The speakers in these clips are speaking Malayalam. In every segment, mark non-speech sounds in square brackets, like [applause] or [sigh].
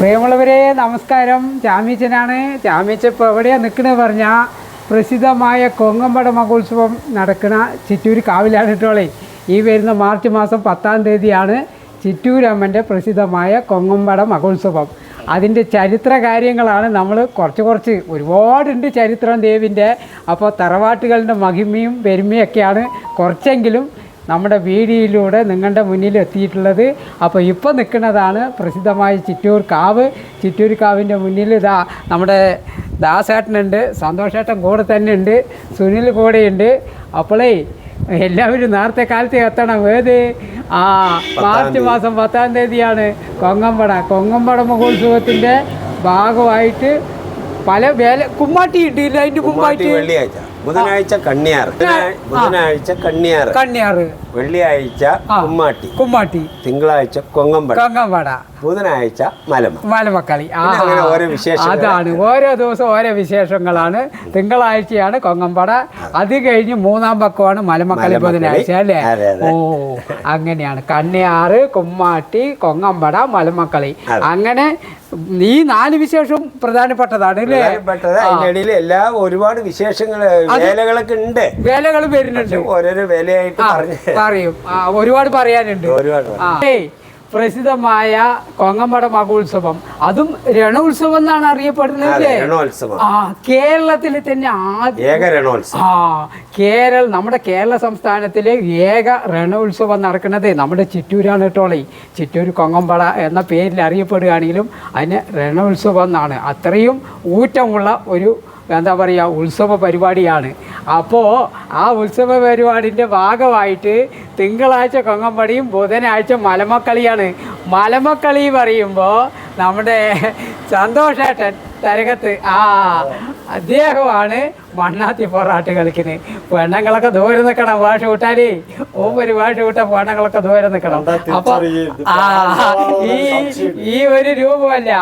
പ്രിയമുള്ളവരെ നമസ്കാരം. ചാമീച്ചനാണ് ചാമീച്ച ഇപ്പോൾ എവിടെയാണ് നിൽക്കണേ പറഞ്ഞാൽ പ്രസിദ്ധമായ കൊങ്ങമ്പട മഹോത്സവം നടക്കുന്ന ചിറ്റൂർ കാവിലാണ് കേട്ടോളേ ഈ വരുന്ന മാർച്ച് മാസം പത്താം തീയതിയാണ് ചിറ്റൂരമ്മന്റെ പ്രസിദ്ധമായ കൊങ്ങമ്പട മഹോത്സവം. അതിന്റെ ചരിത്ര കാര്യങ്ങളാണ് നമ്മൾ കുറച്ച് കുറച്ച് ഒരുപാടുണ്ട് ചരിത്രം ദേവിന്റെ. അപ്പോൾ തറവാട്ടുകളുടെ മഹിമയും പെരുമയൊക്കെയാണ് കുറച്ചെങ്കിലും നമ്മുടെ വീഡിയോയിലൂടെ നിങ്ങളുടെ മുന്നിൽ എത്തിയിട്ടുള്ളത്. അപ്പോൾ ഇപ്പോൾ നിൽക്കുന്നതാണ് പ്രസിദ്ധമായ ചിറ്റൂർ കാവ്. ചിറ്റൂർ കാവിന്റെ മുന്നിൽ ഇതാ നമ്മുടെ ദാസേട്ടനുണ്ട് സന്തോഷേട്ടൻ കൂടെ തന്നെ ഉണ്ട് സുനിൽ കൂടെയുണ്ട് അപ്പോളേ എല്ലാവരും നേരത്തെ കാലത്ത് എത്തണം. ഏത്? ആ മാർച്ച് മാസം പത്താം തീയതിയാണ് കൊങ്ങമ്പട. കൊങ്ങമ്പട മഹോത്സവത്തിന്റെ ഭാഗമായിട്ട് പല വേല കുമ്മാട്ടി ഉണ്ട് അതിന്റെ കുമ്മാട്ടി വെള്ളിയാഴ്ച. ബുധനാഴ്ച കണ്ണിയാർ. ബുധനാ- ബുധനാഴ്ച കണ്ണിയാർ. കണ്ണിയാർ. വെള്ളിയാഴ്ച കുമ്മാട്ടി. കുമ്മാട്ടി. തിങ്കളാഴ്ച കൊങ്ങമ്പട. കൊങ്ങമ്പട. ബുധനാഴ്ച മലമ. മലമക്കളി. അങ്ങനെ ഓരോ വിശേഷം അതാണ്. ഓരോ ദിവസം ഓരോ വിശേഷങ്ങളാണ്. തിങ്കളാഴ്ചയാണ് കൊങ്ങമ്പട. അത്. കഴിഞ്ഞ് മൂന്നാം പക്കമാണ് മലമക്കളി. ബുധനാഴ്ച അല്ലേ. ഓ അങ്ങനെയാണ്. കണ്ണിയാറ് കുമ്മാട്ടി കൊങ്ങമ്പട മലമക്കളി. അങ്ങനെ ഈ നാല് വിശേഷവും പ്രധാനപ്പെട്ടതാണ് അല്ലേ? എല്ലാ ഒരുപാട് വിശേഷങ്ങൾ വേലകളൊക്കെ ഉണ്ട്. വേലകൾ വരുന്നുണ്ട്. ഓരോരോ വേലയായിട്ട് പറയും. ഒരുപാട് പറയാനുണ്ട്. ഒരുപാട്. പ്രസിദ്ധമായ കൊങ്ങമ്പട മഹോത്സവം. അതും രണോത്സവം എന്നാണ് അറിയപ്പെടുന്നത്. ആ കേരളത്തിൽ തന്നെ ആദ്യം ഏക രണോത്സവം. ആ കേരള നമ്മുടെ കേരള സംസ്ഥാനത്തിലെ ഏക രണോത്സവം നടക്കുന്നത് നമ്മുടെ ചിറ്റൂരാണ് കേട്ടോളേ ചിറ്റൂർ കൊങ്ങമ്പട എന്ന പേരിൽ അറിയപ്പെടുകയാണെങ്കിലും അതിന് രണോത്സവം എന്നാണ്. അത്രയും ഊറ്റമുള്ള ഒരു എന്താ പറയുക ഉത്സവ പരിപാടിയാണ്. അപ്പോൾ ആ ഉത്സവ പരിപാടിന്റെ ഭാഗമായിട്ട് തിങ്കളാഴ്ച കൊങ്ങമ്പടിയും ബുധനാഴ്ച മലമക്കളിയാണ്. മലമക്കളി പറയുമ്പോൾ നമ്മുടെ സന്തോഷേട്ടൻ തരകത്ത് ആ അദ്ദേഹമാണ് മണ്ണാത്തി പൊറാട്ട് കളിക്കുന്നത്. പെണ്ണുങ്ങളൊക്കെ ദൂരെ നിൽക്കണം ഭാഷ വിട്ടാലേ ഒരു ഭാഷ വിട്ട പെണ്ണുങ്ങളൊക്കെ ദൂരെ നിൽക്കണം. അപ്പൊ ആ ഈ ഈ ഒരു രൂപമല്ല.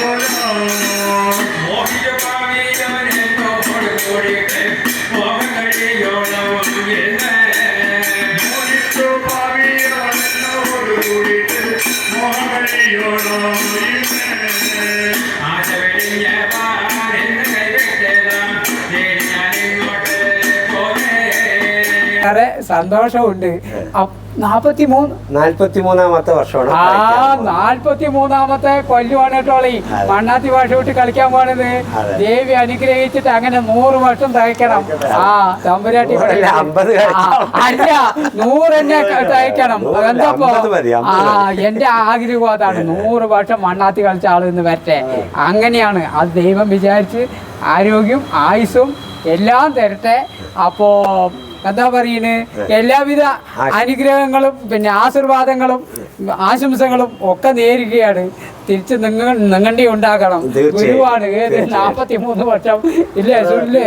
ആ, ഏറെ സന്തോഷമുണ്ട്. നാപ്പത്തി മൂന്ന് നാൽപ്പത്തി മൂന്നാമത്തെ വർഷമാണ് ആ. നാൽപ്പത്തി മൂന്നാമത്തെ കൊല്ലുമാണ് കേട്ടോളി മണ്ണാത്തി ഭാഷ വിട്ട് കളിക്കാൻ പോണത്. ദേവി അനുഗ്രഹിച്ചിട്ട് അങ്ങനെ നൂറ് വർഷം തയ്ക്കണം. ആ തമ്പുരാട്ടി അല്ല നൂറ് തന്നെ തയ്ക്കണം. എന്തപ്പോ ആ എന്റെ ആഗ്രഹം അതാണ് നൂറ് വർഷം മണ്ണാത്തി കളിച്ച ആൾ എന്ന് വരട്ടെ. അങ്ങനെയാണ്. അത് ദൈവം വിചാരിച്ച് ആരോഗ്യം ആയുസ്സും എല്ലാം തരട്ടെ. അപ്പോ എന്താ പറയുന്നത് എല്ലാവിധ അനുഗ്രഹങ്ങളും പിന്നെ ആശീർവാദങ്ങളും ആശംസകളും ഒക്കെ നേരുകയാണ്. തിരിച്ച് നിങ്ങൾ നിങ്ങളുടെ ഉണ്ടാകണം. ഗുരുവാണ്. നാപ്പത്തി മൂന്ന് വർഷം. ഇല്ലേ സുല്ലേ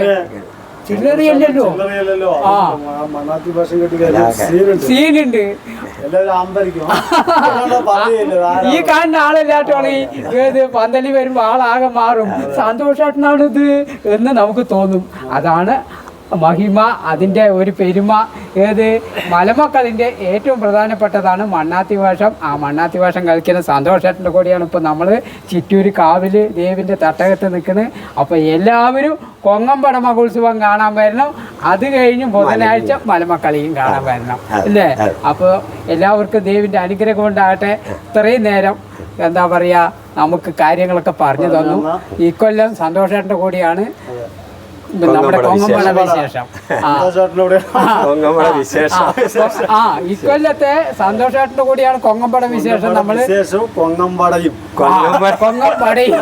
ചില്ലറിയല്ലോ ആ. മണ്ണാത്തി ഭാഷ കേട്ട് സീനുണ്ട്. [laughs] ഈ കാണുന്ന ആളല്ലാട്ടോളി ഏത് പന്തലി വരുമ്പോ ആളാകെ മാറും. സന്തോഷാട്ടനാണിത് ഇത് എന്ന് നമുക്ക് തോന്നും. അതാണ് മഹിമ അതിന്റെ ഒരു പെരുമ ഏത് മലമക്കളിന്റെ ഏറ്റവും പ്രധാനപ്പെട്ടതാണ് മണ്ണാത്തി വേഷം. ആ മണ്ണാത്തി വേഷം കളിക്കുന്ന സന്തോഷത്തിന്റെ കൂടിയാണ് ഇപ്പോൾ നമ്മൾ ചിറ്റൂർ കാവിൽ ദേവിന്റെ തട്ടകത്ത് നിൽക്കുന്നത്. അപ്പോൾ എല്ലാവരും കൊങ്ങമ്പട മഹോത്സവം കാണാൻ വരണം. അത് കഴിഞ്ഞ് ബുധനാഴ്ച മലമക്കളിയും കാണാൻ വരണം. അല്ലേ? അപ്പോൾ എല്ലാവർക്കും ദേവിന്റെ അനുഗ്രഹം ഉണ്ടാകട്ടെ. ഇത്രയും നേരം എന്താ പറയുക നമുക്ക് കാര്യങ്ങളൊക്കെ പറഞ്ഞു തന്നു. ഈ കൊല്ലം സന്തോഷേട്ടന്റെ കൂടിയാണ്. നമ്മുടെ കൊങ്ങമ്പട വിശേഷം. വിശേഷം. ആ. ഇക്കൊല്ലത്തെ സന്തോഷാട്ടിന്റെ കൂടിയാണ് കൊങ്ങമ്പട വിശേഷം നമ്മൾ കൊങ്ങമ്പടയും കൊങ്ങമ്പട കൊങ്ങമ്പടയും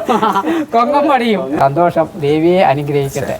കൊങ്ങമ്പടിയും സന്തോഷം. ദേവിയെ അനുഗ്രഹിക്കട്ടെ.